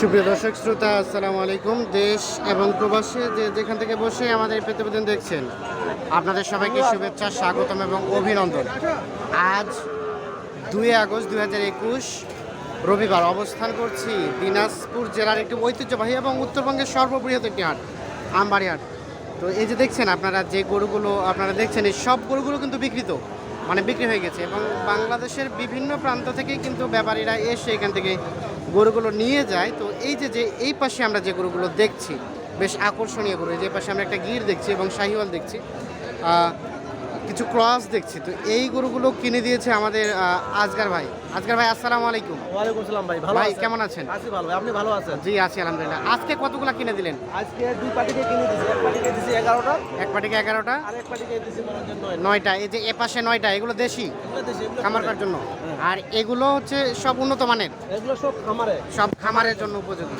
সুপ্রিয় দর্শক, শ্রোতা, আসসালামু আলাইকুম। দেশ এবং প্রবাসে যে যেখান থেকে বসে আমাদের প্রতিবেদন দেখছেন, আপনাদের সবাইকে শুভেচ্ছা, স্বাগতম এবং অভিনন্দন। আজ দুই আগস্ট দুই হাজার একুশ, রবিবার অবস্থান করছি দিনাজপুর জেলার একটি ঐতিহ্যবাহী এবং উত্তরবঙ্গের সর্ববৃহৎ একটি হাট আমবাড়ি হাট তো এই যে দেখছেন আপনারা যে গরুগুলো আপনারা দেখছেন, এই সব গরুগুলো কিন্তু বিকৃত মানে বিক্রি হয়ে গেছে এবং বাংলাদেশের বিভিন্ন প্রান্ত থেকেই কিন্তু ব্যাপারীরা এসে এখান থেকে গরুগুলো নিয়ে যায়, তো এই যে যে এই পাশে আমরা যে গরুগুলো দেখছি, বেশ আকর্ষণীয় গরু। যে পাশে আমরা একটা গির দেখছি এবং শাহিওয়াল দেখছি। কিছু ক্রস দেখছি। তো এই গরুগুলো কিনে দিয়েছে আমাদের আজগার ভাই। আজগার ভাই আসসালামু আলাইকুম। ওয়ালাইকুম সালাম ভাই ভালো ভাই? কেমন আছেন? আছি ভালো ভাই, আপনি ভালো আছেন? জি আছি আলহামদুলিল্লাহ। আজকে কতগুলো কিনে দিলেন? আজকে দুই পার্টিকে কিনে দিছি এক পার্টিকে দিছি এগারোটা। এক পাটিকে এগারোটা? আর এক হয় নয় নয়টা। এই যে এ পাশে নয়টা এগুলো দেশি? এগুলো দিছি, এগুলো খামার খামারে। জন্য? হ্যাঁ। আর এগুলো হচ্ছে সব উন্নত মানের? এগুলো সব খামারে। সব খামারের জন্য উপযোগী।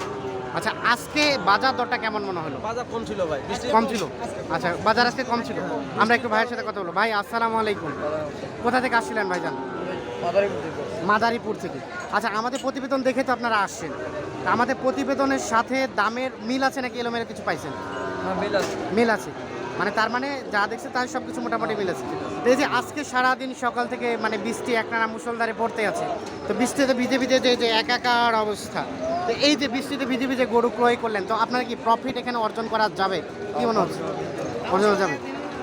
আচ্ছা আজকে বাজার দরটা কেমন মনে হলো? বাজার কম ছিল ভাই কম ছিল? আচ্ছা বাজার আজকে কম ছিল? আমরা একটু ভাইয়ের সাথে কথা বলব। ভাই আসসালামু আলাইকুম। কোথা থেকে আসছিলেন ভাই ভাইজান? মাদারীপুর। থেকে। আচ্ছা আমাদের প্রতিবেদন দেখে তো আপনারা আসছেন। আমাদের প্রতিবেদনের সাথে দামের মিল আছে নাকি এলোমেলো কিছু পাইছেন? মিল আছে। মানে তার মানে যা দেখছে তার সব কিছু মোটামুটি মিল আছে। এই যে আজকে সারাদিন সকাল থেকে মানে বৃষ্টি একটানা মুসলধারে পড়তে আছে তো বৃষ্টিতে ভিজে ভিজে যে যে একাকার অবস্থা তো এই যে বৃষ্টিতে ভিজে ভিজে গরু ক্রয় করলেন তো আপনার কি প্রফিট এখানে অর্জন করা যাবে? কি মনে হচ্ছে? অর্জন করা যাবে?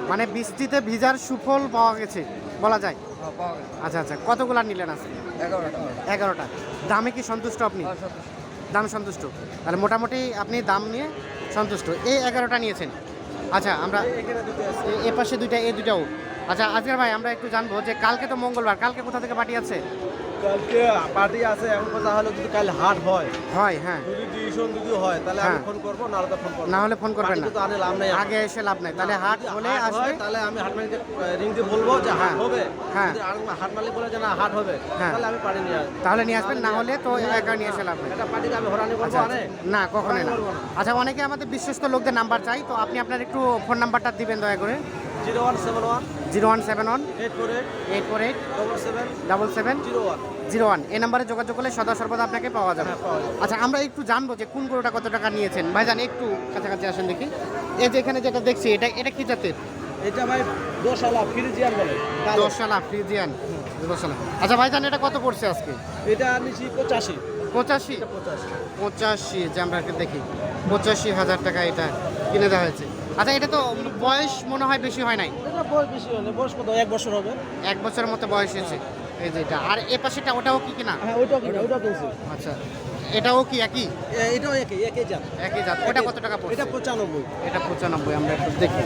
মানে বৃষ্টিতে ভিজার সুফল পাওয়া গেছে বলা যায়? আচ্ছা আচ্ছা কতগুলা নিলেন আজকে? এগারোটা। এগারোটা। দামে কি সন্তুষ্ট আপনি? দাম সন্তুষ্ট। তাহলে মোটামুটি আপনি দাম নিয়ে সন্তুষ্ট। এই এগারোটা নিয়েছেন। আচ্ছা আমরা এ- এ পাশে দুইটা এই দুইটাও। আচ্ছা আজকের ভাই আমরা একটু জানব যে কালকে তো মঙ্গলবার কালকে কোথা থেকে পার্টি আছে? কালকে পার্টি আছে এখন কথা হলো যদি কাল হাট হয় হয় হ্যাঁ। যদি ডিসিশন যদি হয় তাহলে আমি হ্যাঁ। ফোন করব না হলে ফোন করব না। হলে ফোন করবেন না। তো আনে লাভ নাই আগে এসে লাভ নাই। তাহলে হাট হলে আসবে। তাহলে আমি হাট মালিককে রিং দিয়ে বলব যে হাট হ্যাঁ। হবে। হ্যাঁ। আর- হাট মালিক বলে যে না হাট হবে হ্যাঁ। তাহলে আমি পার্টি নিয়ে আসব। তাহলে নিয়ে আসবেন না হলে তো একা নিয়ে এসে লাভ নাই। একটা পার্টিকে আমি হরানি করব আচ্ছা আনে না কখনোই না। আচ্ছা অনেকে আমাদের বিশ্বস্ত লোকদের নাম্বার চাই তো আপনি আপনার একটু ফোন নাম্বারটা দিবেন দয়া করে। Zero one seven one. Zero one seven one. Eight four eight. Eight four eight. Double seven double seven zero one. Zero one এই নাম্বারে যোগাযোগ করলে সদা সর্বদা আপনাকে পাওয়া যাবে। হ্যাঁ আচ্ছা আমরা একটু জানব যে কোন গরুটা কত টাকা নিয়েছেন। ভাইজান একটু কাছাকাছি আসেন দেখি। এই যে এখানে যেটা দেখছি এটা এটা কি জাতের? এটা ভাই দোশালা ফ্রিজিয়ান বলে। কালো। দশালা ফ্রিজিয়ান। দশালা। আচ্ছা ভাইজান এটা কত পড়ছে আজকে? এটা পঁচাশি। পঁচাশি? পঁচাশি। পঁচাশি যে আমরা দেখি। পঁচাশি হাজার টাকা এটা কিনে দেওয়া হয়েছে। আচ্ছা এটা তো বয়স মনে হয় বেশি হয় নাই? এটা বয়স বেশি হলে বয়স কত এক বছর হবে। এক বছরের মতো বয়স হয়েছে এই যে এটা। আর এ পাশেটা ওটাও কি কিনা? হ্যাঁ ওইটাও কিনা ওইটাও কিনছি। আচ্ছা এটাও কি একই? এটাও একই একই জাত। একই জাত ওটা কত টাকা পড়ছে? এটা পঁচানব্বই। এটা পঁচানব্বই আমরা একটু দেখি।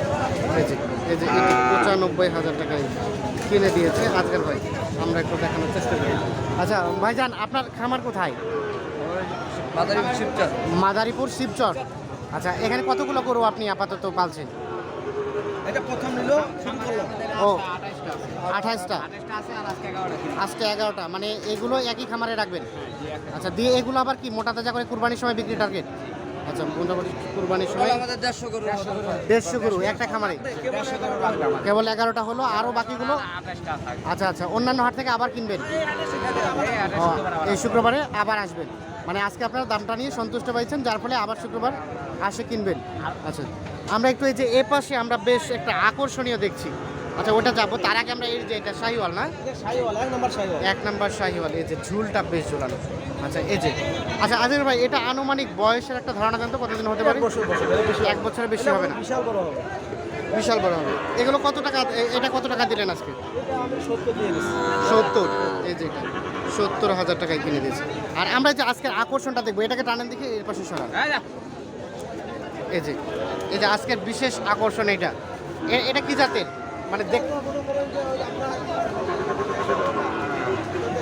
এই যে এই যে এটি পঁচানব্বই হাজার টাকায় কিনে দিয়েছে আজকের ভাই। আমরা একটু দেখানোর চেষ্টা করি। আচ্ছা ভাইজান আপনার খামার কোথায়? মাদারীপুর শিবচর। মাদারীপুর শিবচর। আচ্ছা এখানে কতগুলো গরু আপনি আপাতত পালছেন? এটা প্রথম নিল ও আঠাশটা আজকে এগারোটা মানে এগুলো একই খামারে রাখবেন? আচ্ছা দিয়ে এগুলো আবার কি মোটা তাজা করে কুরবানির সময় বিক্রি টার্গেট আচ্ছা মোটামুটি কুরবানির সময় আমাদের দেড়শো গরু। দেড়শো গরু একটা খামারে? কেবল এগারোটা হলো আরও বাকিগুলো? আচ্ছা আচ্ছা অন্যান্য হাট থেকে আবার কিনবেন? এই শুক্রবারে আবার আসবেন। মানে আজকে আপনারা দামটা নিয়ে সন্তুষ্ট পাইছেন যার ফলে আবার শুক্রবার আসে কিনবেন। আচ্ছা আমরা একটু এই যে এ পাশে আমরা বেশ একটা আকর্ষণীয় দেখছি। আচ্ছা ওটা যাব। তার আগে আমরা এই যে এটা শাহিওয়াল না? এক নম্বর শাহিওয়াল। এক নাম্বার শাহিওয়াল এই যে ঝুলটা বেশ ঝুলানো। আচ্ছা এই যে আচ্ছা আজের ভাই এটা আনুমানিক বয়সের একটা ধারণা দেন তো? কতদিন হতে পারে? এক বছর বছর বেশি বছরের বেশি হবে না। বিশাল বড় হবে। বিশাল বড় হবে। এগুলো কত টাকা এটা কত টাকা দিলেন আজকে? সত্তর সত্তর। এই যে এটা সত্তর হাজার টাকায় কিনে দিয়েছে। আর আমরা যে আজকের আকর্ষণটা দেখব। এটাকে টানেন দেখি এর পাশে সরান। এই যে এই যে আজকের বিশেষ আকর্ষণ এটা। এটা কি জাতের? মানে দেখ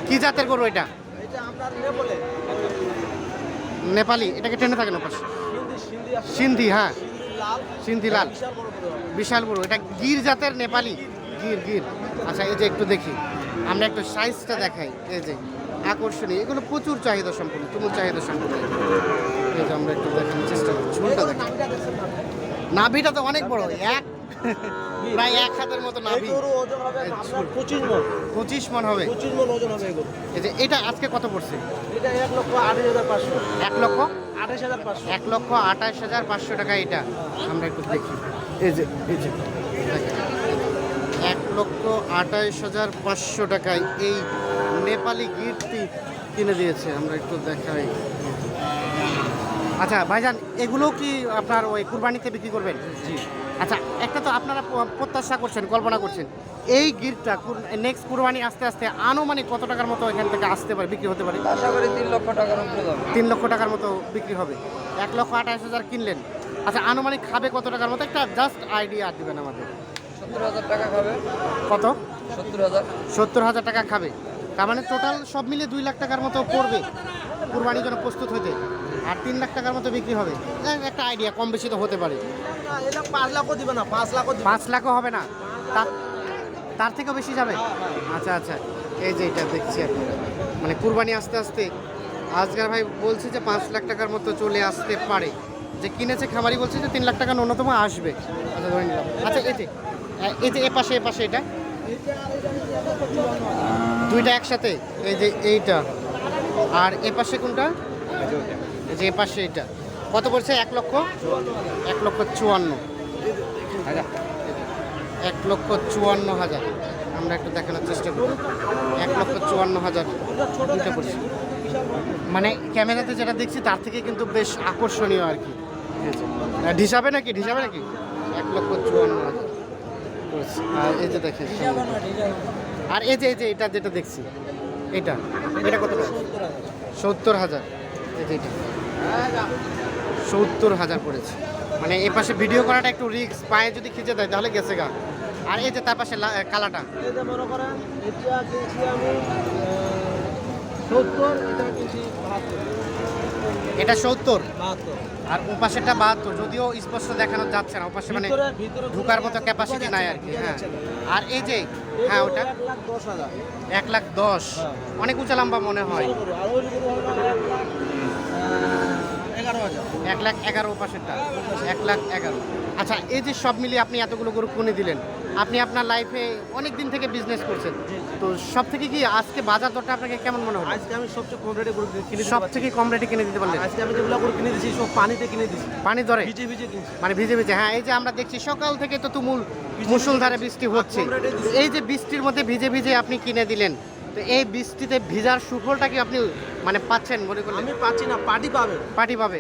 কি জাতের গরু এটা? নেপালি এটাকে টেনে থাকে না সিন্ধি হ্যাঁ। সিন্ধি লাল। বিশাল বড় এটা গির জাতের নেপালি? গির গির। আচ্ছা এই যে একটু দেখি। আমরা একটু সাইজটা দেখাই। এই যে, আকর্ষণীয়। এগুলো প্রচুর চাহিদা সম্পূর্ণ তুমুল চাহিদা সম্পূর্ণ আমরা একটু দেখানোর চেষ্টা দেখি? নাভিটা তো অনেক বড় এক প্রায় এক হাতের মতো নাভি। পঁচিশ মন। পঁচিশ মন হবে। পঁচিশ মন ওজন হবে এই যে এটা আজকে কত পড়ছে? এটা এক লক্ষ আঠাশ হাজার পাঁচশো। এক লক্ষ? আঠাশ হাজার পাঁচশো। এক লক্ষ আঠাশ হাজার পাঁচশো টাকা এটা। আমরা একটু দেখি। এই যে এই যে। এক লক্ষ আঠাশ হাজার পাঁচশো টাকায় এই নেপালি গিরটি কিনে দিয়েছে। আমরা একটু দেখাই। আচ্ছা ভাইজান এগুলো কি আপনার ওই কুরবানিতে বিক্রি করবেন? জি। আচ্ছা একটা তো আপনারা প্রত্যাশা করছেন কল্পনা করছেন। এই গিরটা নেক্সট কুরবানি আস্তে আস্তে আনুমানিক কত টাকার মতো এখান থেকে আসতে পারে বিক্রি হতে পারে? আশা করি তিন লক্ষ টাকার মতো তিন লক্ষ টাকার মতো বিক্রি হবে। এক লক্ষ আঠাশ হাজার কিনলেন। আচ্ছা আনুমানিক খাবে কত টাকার মতো? একটা জাস্ট আইডিয়া দিবেন আমাদের। সত্তর হাজার টাকা খাবে। কত? সত্তর হাজার। সত্তর হাজার টাকা খাবে। তার মানে টোটাল সব মিলে দুই লাখ টাকার মতো পড়বে। কুরবানির জন্য প্রস্তুত হতে আর তিন লাখ টাকার মতো বিক্রি হবে। একটা আইডিয়া কম বেশি তো হতে পারে। এটা পাঁচ লাখও দিবে না পাঁচ লাখও পাঁচ লাখও হবে না। তার থেকেও বেশি যাবে? আচ্ছা আচ্ছা। এই যে এটা দেখছি এখন। মানে কুরবানি আস্তে আস্তে। আজকার ভাই বলছে যে পাঁচ লাখ টাকার মতো চলে আসতে পারে। যে কিনেছে খামারি বলছে যে তিন লাখ টাকা ন্যূনতম আসবে। আচ্ছা ধরে নিলাম। আচ্ছা এই যে এই যে এ পাশে এ পাশে এটা। দুইটা একসাথে। এই যে এইটা। আর এ পাশে কোনটা? যে এ পাশে এটা। কত পড়ছে? এক লক্ষ? এক লক্ষ চুয়ান্ন। এক লক্ষ চুয়ান্ন হাজার। আমরা একটু দেখানোর চেষ্টা করি। এক লক্ষ চুয়ান্ন হাজার দুইটা পড়ছে। মানে ক্যামেরাতে যেটা দেখছি, তার থেকে কিন্তু বেশ আকর্ষণীয় আর কি। ঢিসাবে নাকি? ঢিসাবে নাকি? এক লক্ষ চুয়ান্ন হাজার। আর এই যে দেখেন। আর এই যে এই যে, এটা যেটা দেখছি। এটা। এটা কত সত্তর হাজার। এটা। সত্তর হাজার পড়েছে। মানে এ পাশে ভিডিও করাটা একটু রিস্ক পায়ে যদি খিচে দেয় তাহলে গেছে গা। আর এই যে তার পাশে কালাটা। সত্তর এটা সত্তর? আর ও পাশেটা বাহাত্তর যদিও স্পষ্ট দেখানো যাচ্ছে না ও পাশে মানে ঢুকার মতো ক্যাপাসিটি নাই আর কি হ্যাঁ। আর এই যে হ্যাঁ ওটা এক লাখ দশ দশ। হ্যাঁ। অনেক উঁচা লম্বা মনে হয়। এক লাখ এগারো পাশেরটা এক লাখ এগারো। আচ্ছা এই যে সব মিলিয়ে আপনি এতগুলো গরু কিনে দিলেন আপনি আপনার লাইফে অনেক দিন থেকে বিজনেস করছেন। তো সব থেকে কি আজকে বাজার দরটা আপনাকে কেমন মনে হয় আজকে আমি সবচেয়ে কম রেটে গরু কিনে সব থেকে কম রেটে কিনে দিতে পারলেন? আজকে আমি যেগুলো গরু কিনে দিয়েছি সব পানিতে কিনে দিয়েছি পানি ধরে? ভিজে ভিজে কিনছি। মানে ভিজে ভিজে। হ্যাঁ এই যে আমরা দেখছি সকাল থেকে তো তুমুল মুসুলধারে বৃষ্টি হচ্ছে। এই যে বৃষ্টির মধ্যে ভিজে ভিজে আপনি কিনে দিলেন তো এই বৃষ্টিতে ভিজার সুফলটা কি আপনি মানে পাচ্ছেন মনে করেন আমি পাচ্ছি না পার্টি পাবে। পার্টি পাবে।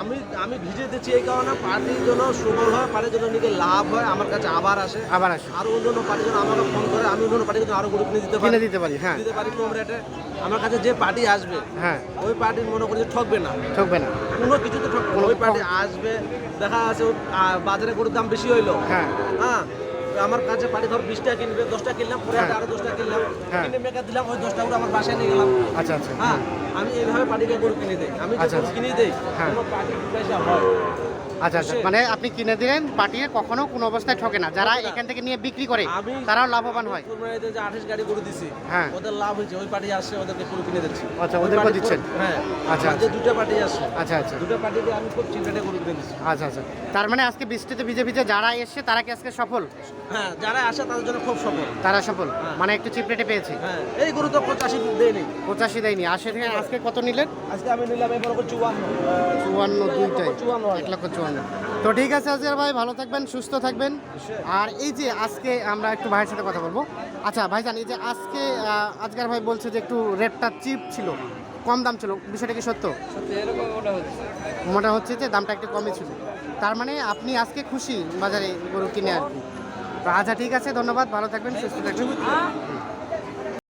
আমি আমি ভিজে দিচ্ছি এই কারণে পার্টির জন্য সুফল হয় পার্টির জন্য নিজে লাভ হয় আমার কাছে আবার আসে। আবার আসে। আরও অন্য পার্টির জন্য আমাকে ফোন করে আমি অন্য পার্টির জন্য আরও গরু কিনে দিতে পারি। কিনে দিতে পারি হ্যাঁ। দিতে পারি কম রেটে। আমার কাছে যে পার্টি আসবে হ্যাঁ। ওই পার্টির মনে করি ঠকবে না। ঠকবে না। কোনো কিছুতে ঠকবে না। ওই পার্টি আসবে দেখা আছে বাজারে গরুর দাম বেশি হইল। হ্যাঁ। হ্যাঁ। আমার কাছে পাটি ধর বিশটা কিনবে দশটা কিনলাম পরে হ্যাঁ। আরও দশটা কিনলাম হ্যাঁ। কিনে মেকা দিলাম ওই দশটা করে আমার বাসায় নিয়ে গেলাম আচ্ছা আচ্ছা হ্যাঁ আমি এইভাবে পাটিকে গরু কিনে দেই আমি যখন আচ্ছা, আচ্ছা। কিনে দেই আমার পাটি পয়সা হয় আচ্ছা আচ্ছা। মানে আপনি কিনে দিলেন পাঠিয়ে কখনো কোনো অবস্থায় ঠকে না। যারা এখান থেকে নিয়ে বিক্রি করে তারাও লাভবান হয়। কুরবানিতে গাড়ি গরু দিছি হ্যাঁ। ওদের লাভ হয়েছে। ওই পার্টি আসছে ওদেরকে গরু কিনে দিচ্ছি। আচ্ছা ওদেরকে দিচ্ছেন? হ্যাঁ। আচ্ছা আচ্ছা।, আচ্ছা। দুটো পার্টি আসছে। আচ্ছা আচ্ছা। দুটো পার্টি দিয়ে আমি খুব চিন্তাটা গরু দিয়ে দিচ্ছি। আচ্ছা আচ্ছা। তার মানে আজকে বৃষ্টিতে ভিজে ভিজে যারা এসে তারা কি আজকে সফল? হ্যাঁ যারা আসে তাদের জন্য খুব সফল। তারা সফল? হ্যাঁ। মানে একটু চিপরেটে পেয়েছে? হ্যাঁ। এই গুরু তো 85 দেয়নি। 85 দেয়নি। আসে থেকে আজকে কত নিলেন? আজকে আমি নিলাম এবার 54 54 দুইটাই। 54 1 লক্ষ 54 তো ঠিক আছে আজকের ভাই ভালো থাকবেন সুস্থ থাকবেন। আর এই যে আজকে আমরা একটু ভাইয়ের সাথে কথা বলব। আচ্ছা ভাইজান এই যে আজকে আজকের ভাই বলছে যে একটু রেটটা চিপ ছিল কম দাম ছিল বিষয়টা কি সত্য? মনে হচ্ছে। যে দামটা একটু কমই ছিল। তার মানে আপনি আজকে খুশি বাজারে গরু কিনে আর কি। আচ্ছা ঠিক আছে ধন্যবাদ ভালো থাকবেন সুস্থ থাকবেন।